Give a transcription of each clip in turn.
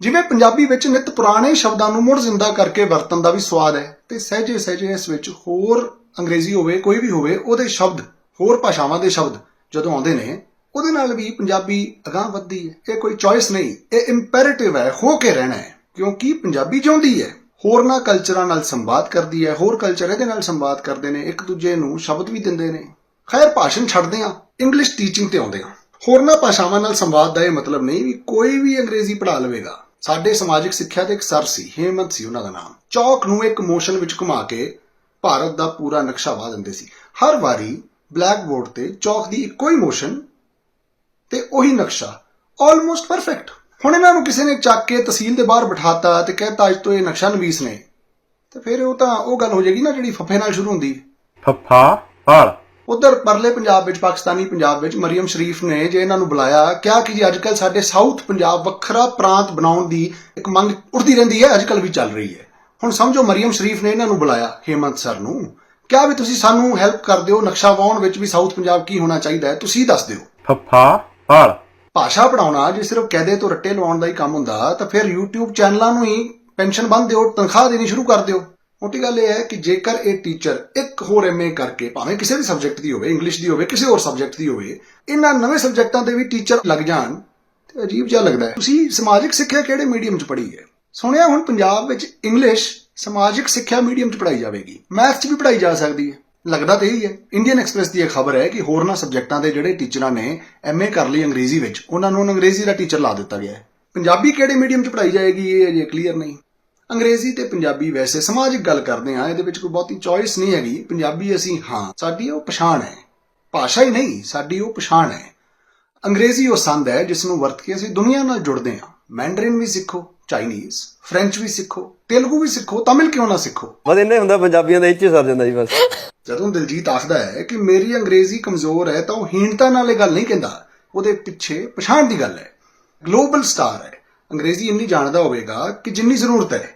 ਜਿਵੇਂ ਪੰਜਾਬੀ ਵਿੱਚ ਨਿਤ ਪੁਰਾਣੇ ਸ਼ਬਦਾਂ ਨੂੰ ਮੁੜ ਜ਼ਿੰਦਾ ਕਰਕੇ ਵਰਤਣ ਦਾ ਵੀ ਸਵਾਦ ਹੈ, ਤੇ ਸਹਿਜੇ ਸਹਿਜੇ ਇਸ ਵਿੱਚ ਹੋਰ ਅੰਗਰੇਜ਼ੀ ਹੋਵੇ, ਕੋਈ ਵੀ ਹੋਵੇ, ਉਹਦੇ ਸ਼ਬਦ, ਹੋਰ ਭਾਸ਼ਾਵਾਂ ਦੇ ਸ਼ਬਦ ਜਦੋਂ ਆਉਂਦੇ ਨੇ, ਉਹਦੇ ਨਾਲ ਵੀ ਪੰਜਾਬੀ ਅਗਾਂਹ ਵੱਧਦੀ ਹੈ। ਇਹ ਕੋਈ ਚੋਇਸ ਨਹੀਂ, ਇਹ ਇੰਪੈਰੇਟਿਵ ਹੈ, ਹੋ ਕੇ ਰਹਿਣਾ ਹੈ, ਕਿਉਂਕਿ ਪੰਜਾਬੀ ਜਿਉਂਦੀ ਹੈ, ਹੋਰਨਾਂ ਕਲਚਰਾਂ ਨਾਲ ਸੰਵਾਦ ਕਰਦੀ ਹੈ, ਹੋਰ ਕਲਚਰ ਇਹਦੇ ਨਾਲ ਸੰਵਾਦ ਕਰਦੇ ਨੇ, ਇੱਕ ਦੂਜੇ ਨੂੰ ਸ਼ਬਦ ਵੀ ਦਿੰਦੇ ਨੇ। ਖੈਰ, ਭਾਸ਼ਣ ਛੱਡਦੇ ਆ ਇੰਗਲਿਸ਼ ਟੀਚਿੰਗ ਤੇ ਆਉਂਦੇ ਆ ਹੋਰਨਾਂ ਭਾਸ਼ਾਵਾਂ ਨਾਲ ਸੰਵਾਦ ਦਾ ਇਹ ਮਤਲਬ ਨਹੀਂ ਵੀ ਕੋਈ ਵੀ ਅੰਗਰੇਜ਼ੀ ਪੜ੍ਹਾ ਲਵੇਗਾ। ਸਾਡੇ ਸਮਾਜਿਕ ਸਿੱਖਿਆ ਦੇ ਇੱਕ ਸਰ ਸੀ, ਹੇਮੰਤ ਸੀ ਉਹਨਾਂ ਦਾ ਨਾਮ। ਚੌਕ ਨੂੰ ਇੱਕ ਮੋਸ਼ਨ ਵਿੱਚ ਘੁਮਾ ਕੇ ਭਾਰਤ ਦਾ ਪੂਰਾ ਨਕਸ਼ਾ ਵਾ ਦਿੰਦੇ ਸੀ। ਹਰ ਵਾਰੀ ਬਲੈਕ ਬੋਰਡ ਤੇ ਚੌਕ ਦੀ ਇੱਕੋ ਹੀ ਮੋਸ਼ਨ ਤੇ ਉਹੀ ਨਕਸ਼ਾ। ਆਲਮੋਸਟ ਪਰਫੈਕਟ ਹੁਣ ਇਹਨਾਂ ਨੂੰ ਕਿਸੇ ਨੇ ਚੱਕ ਕੇ ਤਹਿਸੀਲ ਦੇ ਬਾਹਰ ਬਿਠਾਤਾ ਤੇ ਕਹਿਤਾ, ਅੱਜ ਤੋਂ ਇਹ ਨਕਸ਼ਾ ਨਵੀਸ ਨੇ। ਤੇ ਫਿਰ ਉਹ ਤਾਂ ਉਹ ਗੱਲ ਹੋ ਜਾਏਗੀ ਨਾ ਜਿਹੜੀ ਫੱਫੇ ਨਾਲ ਸ਼ੁਰੂ ਹੁੰਦੀ। ਫੱਫਾ ਫਲ ਉਧਰ ਪਰਲੇ ਪੰਜਾਬ ਵਿੱਚ ਪਾਕਿਸਤਾਨੀ ਪੰਜਾਬ ਵਿੱਚ ਮਰੀਮ ਸ਼ਰੀਫ ਨੇ ਜੇ ਇਹਨਾਂ ਨੂੰ ਬੁਲਾਇਆ ਕਿਹਾ ਕਿ ਜੀ ਅੱਜਕੱਲ ਸਾਡੇ ਸਾਊਥ ਪੰਜਾਬ ਵੱਖਰਾ ਪ੍ਰਾਂਤ ਬਣਾਉਣ ਦੀ ਇੱਕ ਮੰਗ ਉੱਠਦੀ ਰਹਿੰਦੀ ਹੈ ਅੱਜਕੱਲ ਵੀ ਚੱਲ ਰਹੀ ਹੈ। ਹੁਣ ਸਮਝੋ ਮਰੀਮ ਸ਼ਰੀਫ ਨੇ ਇਹਨਾਂ ਨੂੰ ਬੁਲਾਇਆ ਹੇਮੰਤ ਸਰ ਨੂੰ। ਕਿਹਾ ਵੀ ਤੁਸੀਂ ਸਾਨੂੰ ਹੈਲਪ ਕਰ ਦਿਓ ਨਕਸ਼ਾ ਵਾਉਣ ਵਿੱਚ ਵੀ ਸਾਊਥ ਪੰਜਾਬ ਕੀ ਹੋਣਾ ਚਾਹੀਦਾ ਹੈ ਤੁਸੀਂ ਦੱਸ ਦਿਓ। ਫੱਫਾ ਫਲ ਭਾਸ਼ਾ ਪੜਾਉਣਾ ਜੇ ਸਿਰਫ ਕਹਦੇ ਤੋਂ ਰੱਟੇ ਲਵਾਉਣ ਦਾ ਹੀ ਕੰਮ ਹੁੰਦਾ ਤਾਂ ਫਿਰ YouTube ਚੈਨਲਾਂ ਨੂੰ ਹੀ ਪੈਨਸ਼ਨ ਬੰਦ ਦਿਓ ਤਨਖਾਹ ਦੇਣੀ ਸ਼ੁਰੂ ਕਰ ਦਿਓ। ਮੋਟੀ ਗੱਲ ਇਹ ਹੈ ਕਿ ਜੇਕਰ ਇਹ ਟੀਚਰ ਇੱਕ ਹੋਰ ਐਮਏ ਕਰਕੇ, ਭਾਵੇਂ ਕਿਸੇ ਵੀ ਸਬਜੈਕਟ ਦੀ ਹੋਵੇ ਇੰਗਲਿਸ਼ ਦੀ ਹੋਵੇ, ਕਿਸੇ ਹੋਰ ਸਬਜੈਕਟ ਦੀ ਹੋਵੇ, ਇਹਨਾਂ ਨਵੇਂ ਸਬਜੈਕਟਾਂ ਦੇ ਵੀ ਟੀਚਰ ਲੱਗ ਜਾਣ, ਤੇ ਅਜੀਬ ਜਿਹਾ ਲੱਗਦਾ ਹੈ। ਤੁਸੀਂ ਸਮਾਜਿਕ ਸਿੱਖਿਆ ਕਿਹੜੇ ਮੀਡੀਅਮ 'ਚ ਪੜ੍ਹੀ ਹੈ? ਸੁਣਿਆ ਹੁਣ ਪੰਜਾਬ ਵਿੱਚ ਇੰਗਲਿਸ਼ ਸਮਾਜਿਕ ਸਿੱਖਿਆ ਮੀਡੀਅਮ 'ਚ ਪੜ੍ਹਾਈ ਜਾਵੇਗੀ। ਮੈਥ 'ਚ ਵੀ ਪੜ੍ਹਾਈ ਜਾ ਸਕਦੀ ਹੈ। ਲੱਗਦਾ ਤੇ ਇਹੀ ਹੈ। ਇੰਡੀਅਨ ਐਕਸਪ੍ਰੈਸ ਦੀ ਇਹ ਖਬਰ ਹੈ ਕਿ ਹੋਰਨਾਂ ਸਬਜੈਕਟਾਂ ਦੇ ਜਿਹੜੇ ਟੀਚਰਾਂ ਨੇ ਐਮਏ ਕਰ ਲਈ ਅੰਗਰੇਜ਼ੀ ਵਿੱਚ, ਉਹਨਾਂ ਨੂੰ ਅੰਗਰੇਜ਼ੀ ਦਾ ਟੀਚਰ ਲਾ ਦਿੱਤਾ ਗਿਆ ਹੈ। ਪੰਜਾਬੀ ਕਿਹੜੇ ਮੀਡੀਅਮ 'ਚ ਪੜ੍ਹਾਈ ਜਾਏਗੀ, ਇਹ ਅਜੇ ਕਲੀਅਰ ਨਹੀਂ। ਅੰਗਰੇਜ਼ੀ ਤੇ ਪੰਜਾਬੀ ਵੈਸੇ ਸਮਾਜਿਕ ਗੱਲ ਕਰਦੇ ਆ ਇਹਦੇ ਵਿੱਚ ਕੋਈ ਬਹੁਤੀ ਚੋਇਸ ਨਹੀਂ ਹੈਗੀ। ਪੰਜਾਬੀ ਅਸੀਂ ਹਾਂ ਸਾਡੀ ਉਹ ਪਛਾਣ ਹੈ। ਭਾਸ਼ਾ ਹੀ ਨਹੀਂ ਸਾਡੀ ਉਹ ਪਛਾਣ ਹੈ। ਅੰਗਰੇਜ਼ੀ ਉਹ ਸੰਦ ਹੈ ਜਿਸ ਨੂੰ ਵਰਤ ਕੇ ਅਸੀਂ ਦੁਨੀਆ ਨਾਲ ਜੁੜਦੇ ਹਾਂ। ਮੈਂਡਰਿਨ ਵੀ ਸਿੱਖੋ ਚਾਈਨੀਜ਼ ਫ੍ਰੈਂਚ ਵੀ ਸਿੱਖੋ ਤੇਲਗੂ ਵੀ ਸਿੱਖੋ ਤਮਿਲ ਕਿਉਂ ਨਾ ਸਿੱਖੋ? ਬਸ ਇੰਨੇ ਹੁੰਦਾ ਪੰਜਾਬੀਆਂ ਦਾ ਇੱਥੇ ਸਰ ਜਾਂਦਾ ਜੀ ਬਸ। ਜਦੋਂ ਦਿਲਜੀਤ ਆਖਦਾ ਹੈ ਕਿ ਮੇਰੀ ਅੰਗਰੇਜ਼ੀ ਕਮਜ਼ੋਰ ਹੈ ਤਾਂ ਉਹ ਹੀਣਤਾ ਨਾਲ ਇਹ ਗੱਲ ਨਹੀਂ ਕਹਿੰਦਾ। ਉਹਦੇ ਪਿੱਛੇ ਪਛਾਣ ਦੀ ਗੱਲ ਹੈ। ਗਲੋਬਲ ਸਟਾਰ ਹੈ। ਅੰਗਰੇਜ਼ੀ ਇੰਨੀ ਜਾਣਦਾ ਹੋਵੇਗਾ ਕਿ ਜਿੰਨੀ ਜ਼ਰੂਰਤ ਹੈ।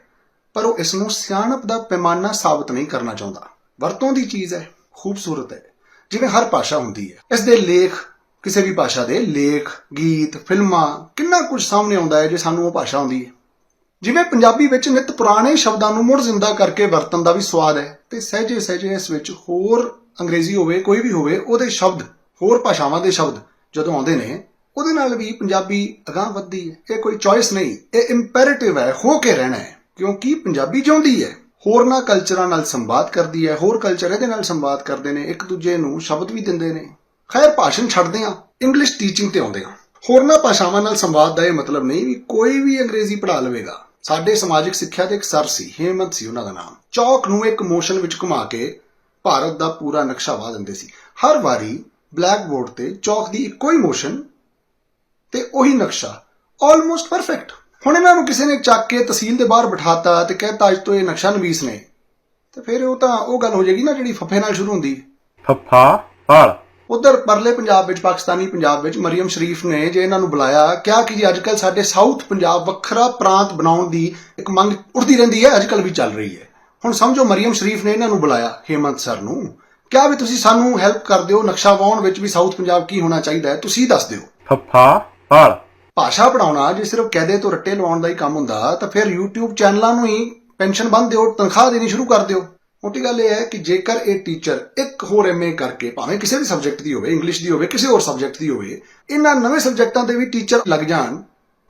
ਪਰ ਉਹ ਇਸ ਨੂੰ ਸਿਆਣਪ ਦਾ ਪੈਮਾਨਾ ਸਾਬਤ ਨਹੀਂ ਕਰਨਾ ਚਾਹੁੰਦਾ। ਵਰਤੋਂ ਦੀ ਚੀਜ਼ ਹੈ, ਖੂਬਸੂਰਤ ਹੈ, ਜਿਵੇਂ ਹਰ ਭਾਸ਼ਾ ਹੁੰਦੀ ਹੈ। ਇਸ ਦੇ ਲੇਖ, ਕਿਸੇ ਵੀ ਭਾਸ਼ਾ ਦੇ ਲੇਖ, ਗੀਤ, ਫਿਲਮਾਂ, ਕਿੰਨਾ ਕੁਝ ਸਾਹਮਣੇ ਆਉਂਦਾ ਹੈ ਜੇ ਸਾਨੂੰ ਉਹ ਭਾਸ਼ਾ ਆਉਂਦੀ ਹੈ। ਜਿਵੇਂ ਪੰਜਾਬੀ ਵਿੱਚ ਨਿਤ ਪੁਰਾਣੇ ਸ਼ਬਦਾਂ ਨੂੰ ਮੁੜ ਜ਼ਿੰਦਾ ਕਰਕੇ ਵਰਤਣ ਦਾ ਵੀ ਸਵਾਦ ਹੈ, ਤੇ ਸਹਿਜੇ ਸਹਿਜੇ ਇਸ ਵਿੱਚ ਹੋਰ ਅੰਗਰੇਜ਼ੀ ਹੋਵੇ, ਕੋਈ ਵੀ ਹੋਵੇ, ਉਹਦੇ ਸ਼ਬਦ, ਹੋਰ ਭਾਸ਼ਾਵਾਂ ਦੇ ਸ਼ਬਦ ਜਦੋਂ ਆਉਂਦੇ ਨੇ, ਉਹਦੇ ਨਾਲ ਵੀ ਪੰਜਾਬੀ ਅਗਾਂਹ ਵੱਧਦੀ ਹੈ। ਇਹ ਕੋਈ ਚੋਇਸ ਨਹੀਂ, ਇਹ ਇੰਪੈਰੇਟਿਵ ਹੈ, ਹੋ ਕੇ ਰਹਿਣਾ ਹੈ। ਕਿਉਂਕਿ ਪੰਜਾਬੀ ਚਾਹੁੰਦੀ ਹੈ ਹੋਰਨਾਂ ਕਲਚਰਾਂ ਨਾਲ ਸੰਵਾਦ ਕਰਦੀ ਹੈ, ਹੋਰ ਕਲਚਰ ਇਹਦੇ ਨਾਲ ਸੰਵਾਦ ਕਰਦੇ ਨੇ, ਇੱਕ ਦੂਜੇ ਨੂੰ ਸ਼ਬਦ ਵੀ ਦਿੰਦੇ ਨੇ। ਖੈਰ, ਭਾਸ਼ਣ ਛੱਡਦੇ ਆ ਇੰਗਲਿਸ਼ ਟੀਚਿੰਗ ਤੇ ਆਉਂਦੇ ਆ ਹੋਰਨਾਂ ਭਾਸ਼ਾਵਾਂ ਨਾਲ ਸੰਵਾਦ ਦਾ ਇਹ ਮਤਲਬ ਨਹੀਂ ਵੀ ਕੋਈ ਵੀ ਅੰਗਰੇਜ਼ੀ ਪੜ੍ਹਾ ਲਵੇਗਾ। ਸਾਡੇ ਸਮਾਜਿਕ ਸਿੱਖਿਆ ਦੇ ਇੱਕ ਸਰ ਸੀ, ਹੇਮੰਤ ਸੀ ਉਹਨਾਂ ਦਾ ਨਾਮ। ਚੌਕ ਨੂੰ ਇੱਕ ਮੋਸ਼ਨ ਵਿੱਚ ਘੁਮਾ ਕੇ ਭਾਰਤ ਦਾ ਪੂਰਾ ਨਕਸ਼ਾ ਵਾ ਦਿੰਦੇ ਸੀ। ਹਰ ਵਾਰੀ ਬਲੈਕ ਬੋਰਡ ਤੇ ਚੌਕ ਦੀ ਇੱਕੋ ਹੀ ਮੋਸ਼ਨ ਤੇ ਉਹੀ ਨਕਸ਼ਾ ਆਲਮੋਸਟ ਪਰਫੈਕਟ ਹੁਣ ਇਹਨਾਂ ਨੂੰ ਕਿਸੇ ਨੇ ਚੱਕ ਕੇ ਤਹਿਸੀਲ ਦੇ ਬਾਹਰ ਬਿਠਾਤਾ ਤੇ ਕਹਿਤਾ ਅੱਜ ਤੋਂ ਇਹ ਨਕਸ਼ਾ ਨਵੀਸ ਨੇ। ਤੇ ਫਿਰ ਉਹ ਤਾਂ ਉਹ ਗੱਲ ਹੋ ਜਾਏਗੀ ਨਾ ਜਿਹੜੀ ਫੱਫੇ ਨਾਲ ਸ਼ੁਰੂ ਹੁੰਦੀ। ਫੱਫਾ ਫਲ ਉਧਰ ਪਰਲੇ ਪੰਜਾਬ ਵਿੱਚ ਪਾਕਿਸਤਾਨੀ ਪੰਜਾਬ ਵਿੱਚ ਮਰੀਮ ਸ਼ਰੀਫ ਨੇ ਜੇ ਇਹਨਾਂ ਨੂੰ ਬੁਲਾਇਆ ਕਿਹਾ ਕਿ ਜੀ ਅੱਜਕੱਲ ਸਾਡੇ ਸਾਊਥ ਪੰਜਾਬ ਵੱਖਰਾ ਪ੍ਰਾਂਤ ਬਣਾਉਣ ਦੀ ਇੱਕ ਮੰਗ ਉੱਠਦੀ ਰਹਿੰਦੀ ਹੈ ਅੱਜਕੱਲ ਵੀ ਚੱਲ ਰਹੀ ਹੈ। ਹੁਣ ਸਮਝੋ ਮਰੀਮ ਸ਼ਰੀਫ ਨੇ ਇਹਨਾਂ ਨੂੰ ਬੁਲਾਇਆ ਹੇਮੰਤ ਸਰ ਨੂੰ। ਕਿਹਾ ਵੀ ਤੁਸੀਂ ਸਾਨੂੰ ਹੈਲਪ ਕਰ ਦਿਓ ਨਕਸ਼ਾ ਵਾਉਣ ਵਿੱਚ ਵੀ ਸਾਊਥ ਪੰਜਾਬ ਕੀ ਹੋਣਾ ਚਾਹੀਦਾ ਹੈ ਤੁਸੀਂ ਦੱਸ ਦਿਓ। ਫੱਫਾ ਫਲ ਭਾਸ਼ਾ ਪੜਾਉਣਾ ਜੇ ਸਿਰਫ ਕਹਦੇ ਤੋਂ ਰੱਟੇ ਲਵਾਉਣ ਦਾ ਹੀ ਕੰਮ ਹੁੰਦਾ ਤਾਂ ਫਿਰ YouTube ਚੈਨਲਾਂ ਨੂੰ ਹੀ ਪੈਨਸ਼ਨ ਬੰਦ ਦਿਓ ਤਨਖਾਹ ਦੇਣੀ ਸ਼ੁਰੂ ਕਰ ਦਿਓ। ਮੋਟੀ ਗੱਲ ਇਹ ਹੈ ਕਿ ਜੇਕਰ ਇਹ ਟੀਚਰ ਇੱਕ ਹੋਰ ਐਮਏ ਕਰਕੇ ਭਾਵੇਂ ਕਿਸੇ ਵੀ ਸਬਜੈਕਟ ਦੀ ਹੋਵੇ ਇੰਗਲਿਸ਼ ਦੀ ਹੋਵੇ ਕਿਸੇ ਹੋਰ ਸਬਜੈਕਟ ਦੀ ਹੋਵੇ ਇਹਨਾਂ ਨਵੇਂ ਸਬਜੈਕਟਾਂ ਦੇ ਵੀ ਟੀਚਰ ਲੱਗ ਜਾਣ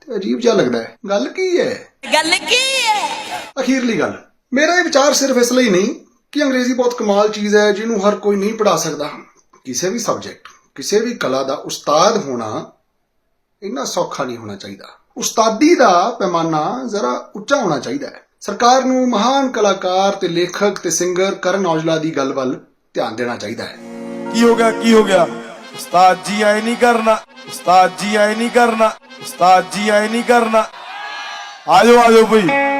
ਤੇ ਅਜੀਬ ਜਿਹਾ ਲੱਗਦਾ ਹੈ। ਗੱਲ ਕੀ ਹੈ? ਗੱਲ ਕੀ ਹੈ? ਅਖੀਰਲੀ ਗੱਲ। ਮੇਰਾ ਇਹ ਵਿਚਾਰ ਸਿਰਫ ਇਸ ਲਈ ਨਹੀਂ ਕਿ ਅੰਗਰੇਜ਼ੀ ਬਹੁਤ ਕਮਾਲ ਚੀਜ਼ ਹੈ ਜਿਹਨੂੰ ਹਰ ਕੋਈ ਨਹੀਂ ਪੜਾ ਸਕਦਾ। ਕਿਸੇ ਵੀ ਸਬਜੈਕਟ ਕਿਸੇ ਵੀ ਕਲਾ ਦਾ ਉਸਤਾਦ ਹੋਣਾ ਇੰਨਾ ਸੌਖਾ ਨਹੀਂ ਹੋਣਾ ਚਾਹੀਦਾ। ਉਸਤਾਦੀ ਦਾ ਪੈਮਾਨਾ ਜ਼ਰਾ ਉੱਚਾ ਹੋਣਾ ਚਾਹੀਦਾ ਹੈ। ਸਰਕਾਰ ਨੂੰ ਮਹਾਨ ਕਲਾਕਾਰ ਤੇ ਲੇਖਕ ਤੇ ਸਿੰਗਰ ਕਰਨ ਔਜਲਾ ਦੀ ਗੱਲ ਵੱਲ ਧਿਆਨ ਦੇਣਾ ਚਾਹੀਦਾ ਹੈ। ਕੀ ਹੋ ਗਿਆ, ਕੀ ਹੋ ਗਿਆ? ਉਸਤਾਦ ਜੀ ਆਏ ਨਹੀਂ ਕਰਨਾ। ਉਸਤਾਦ ਜੀ ਆਏ ਨਹੀਂ ਕਰਨਾ। ਉਸਤਾਦ ਜੀ ਆਏ ਨਹੀਂ ਕਰਨਾ। ਆਜੋ ਆਜੋ ਭਈ।